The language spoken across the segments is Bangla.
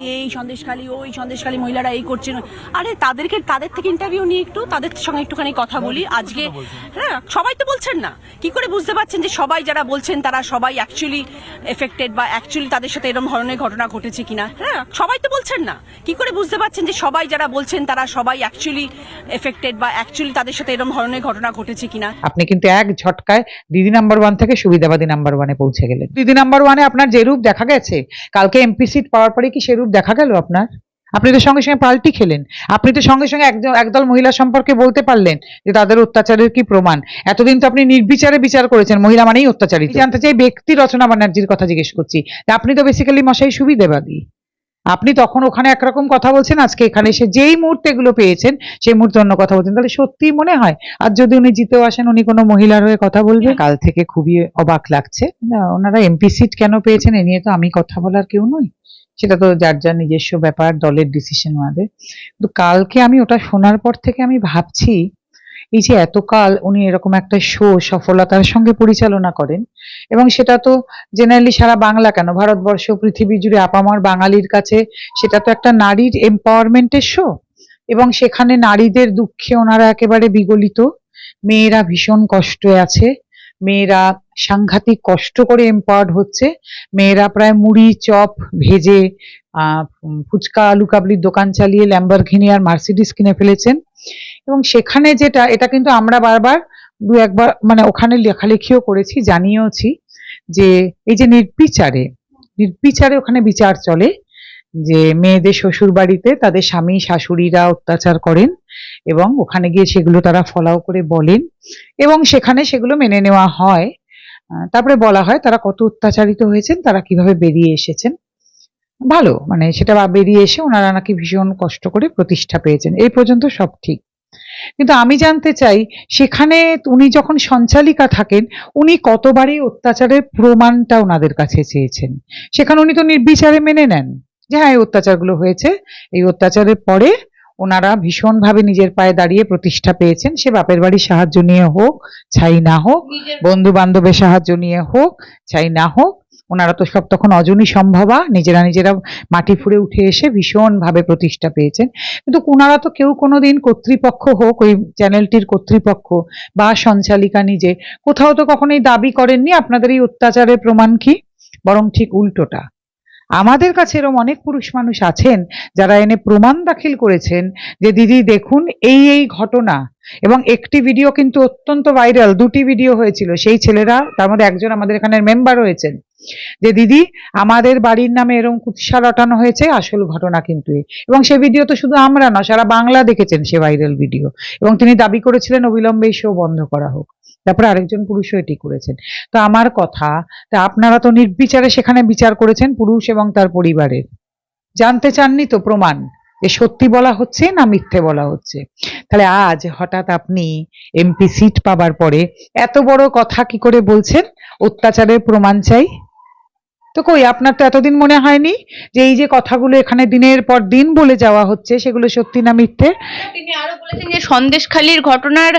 এই সন্দেশখালী ওই সন্দেশখালী মহিলারা এই করছে আরে তাদেরকে তাদের থেকে ইন্টারভিউ নিয়ে একটু তাদের সঙ্গে একটুখানি কথা বলি। আজকে হ্যাঁ সবাই তো বলছেন না। কি করে বুঝতে পারছেন যে সবাই যারা বলছেন তারা সবাই অ্যাকচুয়ালি এফেক্টেড বা অ্যাকচুয়ালি তাদের সাথে এরকম ধরনের ঘটনা ঘটেছে কিনা? হ্যাঁ সবাই তো বলছেন না। কি করে বুঝতে পারছেন যে সবাই যারা বলছেন তারা সবাই অ্যাকচুয়ালি এফেক্টেড বা অ্যাকচুয়ালি তাদের সাথে এরকম ধরনের ঘটনা ঘটেছে কিনা? আপনি কিন্তু এক ঝটকায় দিদি নাম্বার ওয়ান থেকে সুবিধাবাদী নাম্বার ওয়ানে পৌঁছে গেলেন। দিদি নাম্বার ওয়ানে আপনার যে রূপ দেখা গেছে কালকে এমপি সিট পাওয়ার পরে কি সে রূপ দেখা গেল আপনার? আপনি তো সঙ্গে সঙ্গে পাল্টি খেলেন। আপনি তো সঙ্গে সঙ্গে একজন একদল মহিলা সম্পর্কে বলতে পারলেন যে তাদের অত্যাচারের কি প্রমাণ। এতদিন তো আপনি নির্বিচারে বিচার করেছেন মহিলা মানেই অত্যাচারী জানতে চাই ব্যক্তি রচনা ব্যানার্জির কথা জিজ্ঞেস করছি। আপনি তো বেসিক্যালি মশাই সুবিধেবাদী। আপনি তখন ওখানে একরকম কথা বলছেন আজকে এখানে এসে যেই মুহূর্তে এগুলো পেয়েছেন সেই মুহূর্তে অন্য কথা বলছেন। তাহলে সত্যি মনে হয় আর যদি উনি জিতেও আসেন উনি কোনো মহিলার হয়ে কথা বলবে কাল থেকে খুবই অবাক লাগছে। না, ওনারা এমপি সিট কেন পেয়েছেন এ নিয়ে তো আমি কথা বলার কেউ নই। সেটা তো যার যার নিজস্ব ব্যাপার, দলের ডিসিশন ওনাদের। কিন্তু কালকে আমি ওটা শোনার পর থেকে আমি ভাবছি, এই যে এতকাল উনি এরকম একটা শো সফলতার সঙ্গে পরিচালনা করেন, এবং সেটা তো জেনারেলি সারা বাংলা কেন? ভারতবর্ষ, পৃথিবী জুড়ে আপামার বাঙালির কাছে সেটা তো একটা নারীর এম্পাওয়ারমেন্টের শো এবং সেখানে নারীদের দুঃখে ওনারা একেবারে বিগলিত। মেয়েরা ভীষণ কষ্টে আছে। মেয়েরা সাংঘাতিক কষ্ট করে এম্পাওয়ার্ড হচ্ছে। মেয়েরা প্রায় মুড়ি, চপ ভেজে ফুচকা, আলু কাবলির দোকান চালিয়ে ল্যাম্বরঘিনি আর মার্সিডিস কিনে ফেলেছেন। এবং সেখানে যেটা, এটা কিন্তু আমরা বারবার দু একবার মানে ওখানে লেখালেখিও করেছি, জানিয়েওছি যে এই যে নির্বিচারে নির্বিচারে ওখানে বিচার চলে। যে মেয়েদের শ্বশুর বাড়িতে তাদের স্বামী, শাশুড়িরা অত্যাচার করেন এবং ওখানে গিয়ে সেগুলো তারা ফলাও করে বলেন এবং সেখানে সেগুলো মেনে নেওয়া হয়। তারপরে বলা হয় তারা কত অত্যাচারিত হয়েছেন, তারা কীভাবে বেরিয়ে এসেছেন। ভালো মানে সেটা বেরিয়ে এসে ওনারা নাকি ভীষণ কষ্ট করে প্রতিষ্ঠা পেয়েছেন। এই পর্যন্ত সব ঠিক। কিন্তু আমি জানতে চাই, সেখানে উনি যখন সঞ্চালিকা থাকেন, উনি কতবারই অত্যাচারের প্রমাণটা ওনাদের কাছে চেয়েছেন? সেখানে উনি তো নির্বিচারে মেনে নেন। যে হ্যাঁ এই অত্যাচারগুলো হয়েছে এই অত্যাচারের পরে ওনারা ভীষণভাবে নিজের পায়ে দাঁড়িয়ে প্রতিষ্ঠা পেয়েছেন। সে বাপের বাড়ির সাহায্য নিয়ে হোক ছাই না হোক বন্ধু বান্ধবের সাহায্য নিয়ে হোক চাই না হোক ওনারা তো সব তখন অজনী সম্ভবা নিজেরা নিজেরা মাটি ফুঁড়ে উঠে এসে ভীষণভাবে প্রতিষ্ঠা পেয়েছেন। কিন্তু ওনারা তো কেউ কোনোদিন কর্তৃপক্ষ হোক ওই চ্যানেলটির কর্তৃপক্ষ বা সঞ্চালিকা নিজে কোথাও তো কখনোই দাবি করেননি আপনাদের এই অত্যাচারের প্রমাণ কি? বরং ঠিক উল্টোটা। আমাদের কাছে এরকম অনেক পুরুষ মানুষ আছেন যারা এনে প্রমাণ দাখিল করেছেন যে, দিদি, দেখুন এই এই ঘটনা। এবং একটি ভিডিও কিন্তু অত্যন্ত ভাইরাল দুটি ভিডিও হয়েছিল। সেই ছেলেরা, তার মধ্যে একজন আমাদের এখানের মেম্বার হয়েছেন যে, দিদি, আমাদের বাড়ির নামে এরকম কুৎসা রটানো হয়েছে, আসল ঘটনা কিন্তু এবং সে ভিডিও তো শুধু আমরা না সারা বাংলা দেখেছেন সে ভাইরাল ভিডিও এবং তিনি দাবি করেছিলেন অবিলম্বে শো বন্ধ করা হোক। তারপরে আরেকজন পুরুষও এটি করেছেন। তো আমার কথা, তা আপনারা তো নির্বিচারে সেখানে বিচার করেছেন পুরুষ এবং তার পরিবারের। জানতে চাননি তো প্রমাণ, যে সত্যি বলা হচ্ছে না মিথ্যে বলা হচ্ছে। তাহলে আজ হঠাৎ আপনি এমপি সিট পাবার পরে এত বড় কথা কি করে বলছেন? অত্যাচারের প্রমাণ চাই। তো কই আপনার তো এতদিন মনে হয়নি যে এই যে কথাগুলো এখানে দিনের পর দিন বলে যাওয়া হচ্ছে সেগুলো সত্যি না মিথ্যে? তিনি আরও বলেছেন যে সন্দেশখালীর ঘটনার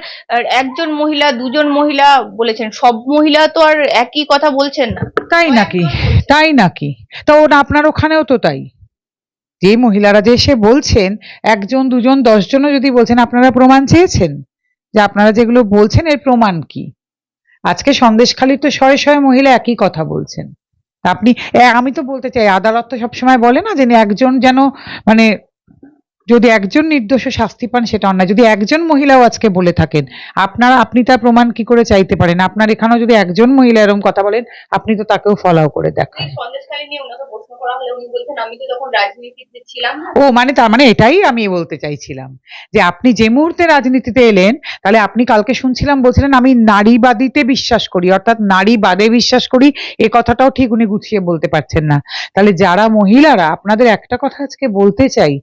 একজন মহিলা দুজন মহিলা বলেছেন। সব মহিলা তো আর একই কথা বলছেন না। তাই নাকি? তাই নাকি? তা আপনার ওখানেও তো তাই। যে মহিলারা যে এসে বলছেন একজন দুজন দশজনও যদি বলছেন আপনারা প্রমাণ চেয়েছেন? যে আপনারা যেগুলো বলছেন এর প্রমাণ কি? আজকে সন্দেশখালির তো শয়ে শয়ে মহিলা একই কথা বলছেন। আপনি আমি তো বলতে চাই আদালত তো সবসময় বলে না যে একজন যেন মানে যদি একজন নির্দোষ শাস্তি পান সেটা অন্যায়। যদি একজন মহিলাও আজকে বলে থাকেন আপনারা আপনি তার প্রমাণ কি করে চাইতে পারেন? আপনার এখানেও যদি একজন মহিলা এরকম কথা বলেন আপনি তো তাকেও ফলো করে দেখান। ও মানে তার মানে এটাই আমি বলতে চাইছিলাম যে আপনি যে মুহূর্তে রাজনীতিতে এলেন তাহলে আপনি কালকে শুনছিলাম বলছিলেন আমি নারীবাদীতে বিশ্বাস করি। অর্থাৎ নারীবাদে বিশ্বাস করি এ কথাটাও ঠিক উনি গুছিয়ে বলতে পারছেন না। তাহলে যারা মহিলারা আপনাদের একটা কথা আজকে বলতে চাই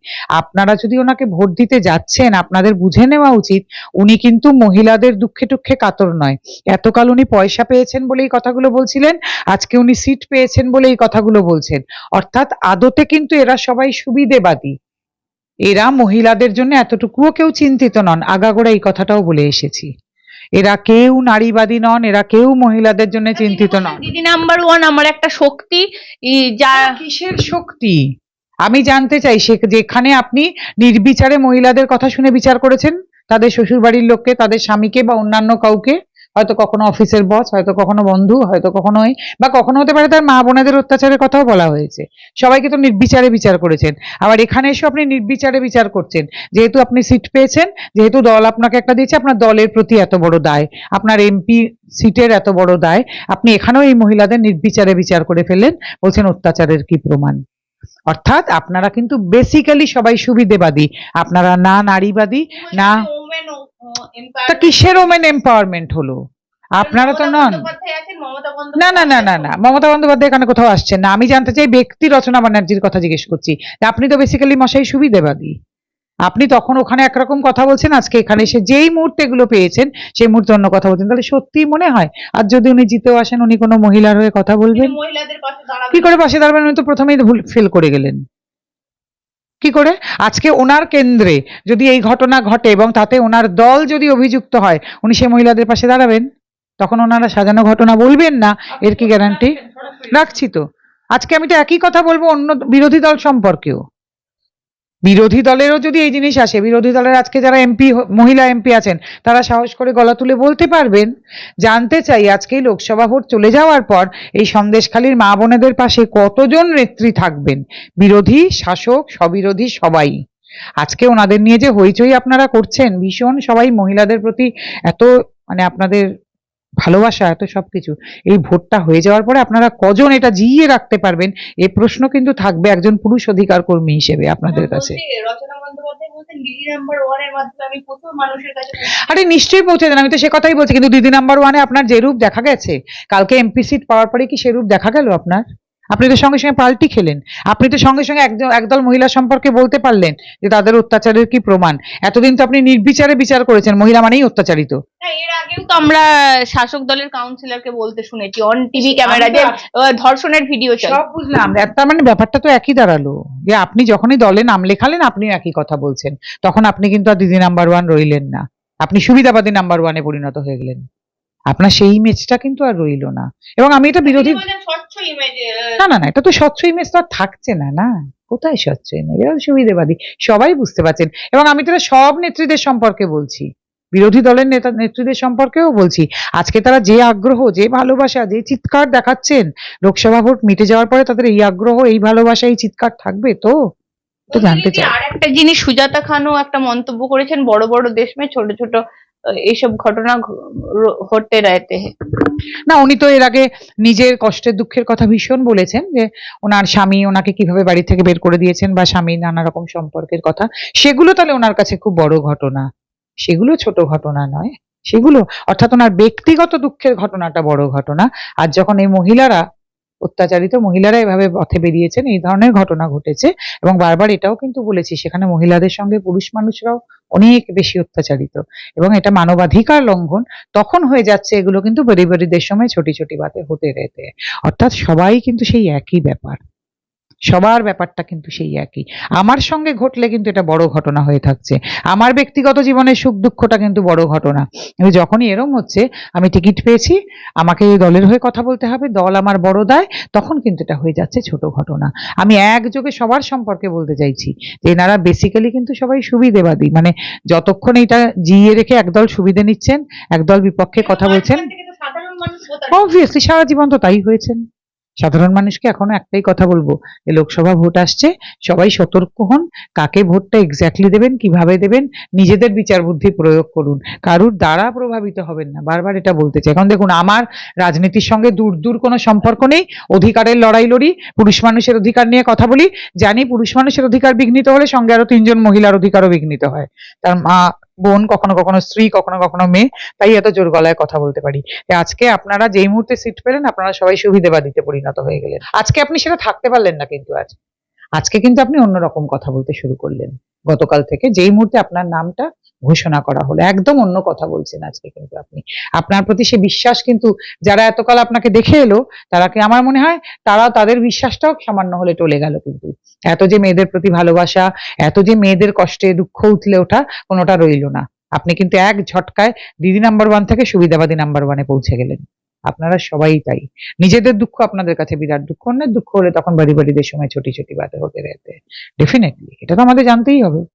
আপনারা যদি ওনাকে ভোট দিতে যাচ্ছেন আপনাদের বুঝে নেওয়া উচিত উনি কিন্তু মহিলাদের দুঃখে টুক্ষে কাতর নয়। এতকাল উনি পয়সা পেয়েছেন বলে এই কথাগুলো বলছিলেন আজকে উনি সিট পেয়েছেন বলে এই কথাগুলো বলছেন। অর্থাৎ আদতে কিন্তু এরা সবাই সুবিধেবাদী। এরা মহিলাদের জন্য এতটুকুও কেউ চিন্তিত নন। আগাগোড়া এই কথাটাও বলে এসেছি। এরা কেউ নারীবাদী নন এরা কেউ মহিলাদের জন্য চিন্তিত নন। দিদি নাম্বার ওয়ান আমার একটা শক্তি যা কিসের শক্তি? আমি জানতে চাই, সে যেখানে আপনি নির্বিচারে মহিলাদের কথা শুনে বিচার করেছেন, তাদের শ্বশুর বাড়ির লোককে, তাদের স্বামীকে বা অন্যান্য কাউকে? হয়তো কখনো অফিসের বস, হয়তো কখনো বন্ধু, হয়তো কখনো বা কখনো হতে পারে তার মা বোনেদের অত্যাচারের কথাও বলা হয়েছে। সবাইকে তো নির্বিচারে বিচার করেছেন। আবার এখানে এসেও আপনি নির্বিচারে বিচার করছেন। যেহেতু আপনি সিট পেয়েছেন, যেহেতু দল আপনাকে একটা দিয়েছে, আপনার দলের প্রতি এত বড় দায়, আপনার এমপি সিটের এত বড় দায়, আপনি এখানেও এই মহিলাদের নির্বিচারে বিচার করে ফেললেন, বলছেন অত্যাচারের কি প্রমাণ? অর্থাৎ আপনারা কিন্তু বেসিক্যালি সবাই সুবিধেবাদী। আপনারা না নারীবাদী না তা কিসের ওমেন এম্পাওয়ারমেন্ট হলো? আপনারা তো নন। না না না না না মমতা বন্দ্যোপাধ্যায় এখানে কোথাও আসছেন না। আমি জানতে চাই ব্যক্তি রচনা ব্যানার্জির কথা জিজ্ঞেস করছি। আপনি তো বেসিক্যালি মশাই সুবিধেবাদী। আপনি তখন ওখানে একরকম কথা বলছেন আজকে এখানে এসে যেই মুহূর্তে এগুলো পেয়েছেন সেই মুহূর্তে অন্য কথা বলছেন। তাহলে সত্যিই মনে হয় আর যদি উনি জিতেও আসেন উনি কোনো মহিলার হয়ে কথা বলবেন? কি করে পাশে দাঁড়াবেন? উনি তো প্রথমেই ভুল ফেল করে গেলেন। কি করে? আজকে ওনার কেন্দ্রে যদি এই ঘটনা ঘটে এবং তাতে ওনার দল যদি অভিযুক্ত হয় উনি সেই মহিলাদের পাশে দাঁড়াবেন? তখন ওনারা সাজানো ঘটনা বলবেন না? এর কি গ্যারান্টি রাখছি তো। আজকে আমি তো একই কথা বলব অন্য বিরোধী দল সম্পর্কেও। বিরোধী দলেরও যদি এই জিনিস আসে, বিরোধী দলের আজকে যারা এমপি মহিলা এমপি আছেন, তারা সাহস করে গলা তুলে বলতে পারবেন, জানতে চাই আজকে লোকসভা ভোট চলে যাওয়ার পর এই সন্দেশখালীর মা বোনেদের পাশে কতজন নেত্রী থাকবেন? বিরোধী, শাসক, স্ববিরোধী সবাই। আজকে ওনাদের নিয়ে যে হইচই আপনারা করছেন, ভীষণ সবাই মহিলাদের প্রতি এত মানে আপনাদের ভালোবাসা এত সব কিছু এই ভোটটা হয়ে যাওয়ার পরে আপনারা কজন এটা জিইয়ে রাখতে পারবেন? এ প্রশ্ন কিন্তু থাকবে একজন পুরুষ অধিকার কর্মী হিসেবে আপনাদের কাছে। মানুষের কাছে আরে নিশ্চয়ই পৌঁছে দেন আমি তো সে কথাই বলছি কিন্তু দিদি নাম্বার ওয়ানে আপনার যে রূপ দেখা গেছে? কালকে এমপি সিট পাওয়ার পরে কি সে রূপ দেখা গেল আপনার? আপনি তো সঙ্গে সঙ্গে পাল্টি খেলেন। আপনি তো সঙ্গে সঙ্গে একজন একদল মহিলা সম্পর্কে বলতে পারলেন যে তাদের অত্যাচারের কি প্রমাণ। এতদিন তো আপনি নির্বিচারে বিচার করেছেন মহিলা মানেই অত্যাচারিত। এর আগেও তো আমরা শাসক দলের কাউন্সিলরকে বলতে শুনেছি অন টিভি ক্যামেরা যে ধর্ষণের ভিডিও সব বুঝলাম। তার মানে ব্যাপারটা তো একই দাঁড়াল। যে আপনি যখনই দলে নাম লেখালেন আপনিও একই কথা বলছেন। তখন আপনি কিন্তু আর দিদি নাম্বার ওয়ান রইলেন না। আপনি সুবিধাবাদী নাম্বার ওয়ানে পরিণত হয়ে গেলেন। আপনার সেই ইমেজটা কিন্তু আর রইল না। এবং আমি এটা বিরোধী না না না এটা তো স্বচ্ছ ইমেজ তো আর থাকছে না না। কোথায় স্বচ্ছ ইমেজ তো সুবিধেবাদী। সবাই বুঝতে পারছেন। এবং আমি তো সব নেত্রীদের সম্পর্কে বলছি। বিরোধী দলের নেতা নেত্রীদের সম্পর্কেও বলছি। আজকে তারা যে আগ্রহ যে ভালোবাসা যে চিৎকার দেখাচ্ছেন লোকসভা ভোট মিটে যাওয়ার পরে তাদের এই আগ্রহ এই ভালোবাসা এই চিৎকার থাকবে তো? তো জানতে চাই। আর একটা জিনিস সুজাতা খানও একটা মন্তব্য করেছেন বড় বড় দেশ মে ছোট ছোট এইসব ঘটনা হতে হ্যাঁ না, উনি তো এর আগে নিজের কষ্টের দুঃখের কথা ভীষণ বলেছেন যে ওনার স্বামী ওনাকে কীভাবে বাড়ি থেকে বের করে দিয়েছেন বা স্বামী নানা রকম সম্পর্কের কথা। সেগুলো তাহলে ওনার কাছে খুব বড় ঘটনা। সেগুলো ছোট ঘটনা নয়। সেগুলো অর্থাৎ ওনার ব্যক্তিগত দুঃখের ঘটনাটা বড় ঘটনা। আর যখন এই মহিলারা অত্যাচারিত মহিলারা এভাবে পথে বেরিয়েছেন, এই ধরনের ঘটনা ঘটেছে এবং বারবার এটাও কিন্তু বলেছি, সেখানে মহিলাদের সঙ্গে পুরুষ মানুষরাও অনেক বেশি অত্যাচারিত এবং এটা মানবাধিকার লঙ্ঘন। তখন হয়ে যাচ্ছে এগুলো কিন্তু পরিবারীদের সময় ছোটি ছোটি বাতে হতে রেতে অর্থাৎ সবাই কিন্তু সেই একই ব্যাপার। সবার ব্যাপারটা কিন্তু সেই একই। আমার সঙ্গে ঘটলে কিন্তু এটা বড় ঘটনা হয়ে থাকছে। আমার ব্যক্তিগত জীবনের সুখ দুঃখটা কিন্তু বড় ঘটনা। যখনই এরম হচ্ছে আমি টিকিট পেয়েছি আমাকে এই দলের হয়ে কথা বলতে হবে দল আমার বড় দায় তখন কিন্তু এটা হয়ে যাচ্ছে ছোট ঘটনা। আমি একযোগে সবার সম্পর্কে বলতে চাইছি যে এনারা বেসিক্যালি কিন্তু সবাই সুবিধেবাদী। মানে যতক্ষণ এটা জিইয়ে রেখে একদল সুবিধে নিচ্ছেন একদল বিপক্ষে কথা বলছেন অবভিয়াসলি সারা জীবন তো তাই হয়েছেন। সাধারণ মানুষকে এখনও একটাই কথা বলব লোকসভা ভোট আসছে, সবাই সতর্ক হন, কাকে ভোটটা এক্স্যাক্টলি দেবেন, কীভাবে দেবেন, নিজেদের বিচার বুদ্ধি প্রয়োগ করুন। কারুর দ্বারা প্রভাবিত হবেন না, বারবার এটা বলতে চাই। এখন দেখুন, আমার রাজনীতির সঙ্গে দূর দূর কোনো সম্পর্ক নেই, অধিকারের লড়াই লড়ি, পুরুষ মানুষের অধিকার নিয়ে কথা বলি, জানি পুরুষ মানুষের অধিকার বিঘ্নিত হলে সঙ্গে আরও তিনজন মহিলার অধিকারও বিঘ্নিত হয়। তার মা বোন, কখনো কখনো স্ত্রী, কখনো কখনো মেয়ে, তাই এত জোর গলায় কথা বলতে পারি। আজকে আপনারা যেই মুহূর্তে সিট পেলেন, আপনারা সবাই সুবিধেবাদীতে পরিণত হয়ে গেলেন। আজকে আপনি সেটা থাকতে পারলেন না কিন্তু আজ। আজকে কিন্তু আপনি অন্যরকম কথা বলতে শুরু করলেন। গতকাল থেকে যেই মুহূর্তে আপনার নামটা ঘোষণা করা হলো। একদম অন্য কথা বলছেন আজকে কিন্তু আপনি। আপনার প্রতি সে বিশ্বাস কিন্তু যারা এতকাল আপনাকে দেখে এলো, তারা কি আমার মনে হয়? তারা তাদের বিশ্বাসটাও সামান্য হলে টলে গেল কিন্তু। এত যে মেয়েদের প্রতি ভালোবাসা, এত যে মেয়েদের কষ্টে দুঃখ উঠলে ওঠা, কোনোটা রইল না। আপনি কিন্তু এক ঝটকায় দিদি নাম্বার ওয়ান থেকে সুবিধাবাদী নাম্বার ওয়ানে পৌঁছে গেলেন। আপনারা সবাই তাই। নিজেদের দুঃখ আপনাদের কাছে বিরাট দুঃখ। অন্যের দুঃখ হলে তখন বাড়ি বাড়িদের সময় ছোটি ছোটি বাতে হতে রেতে ডেফিনেটলি এটা তো আমাদের জানতেই হবে।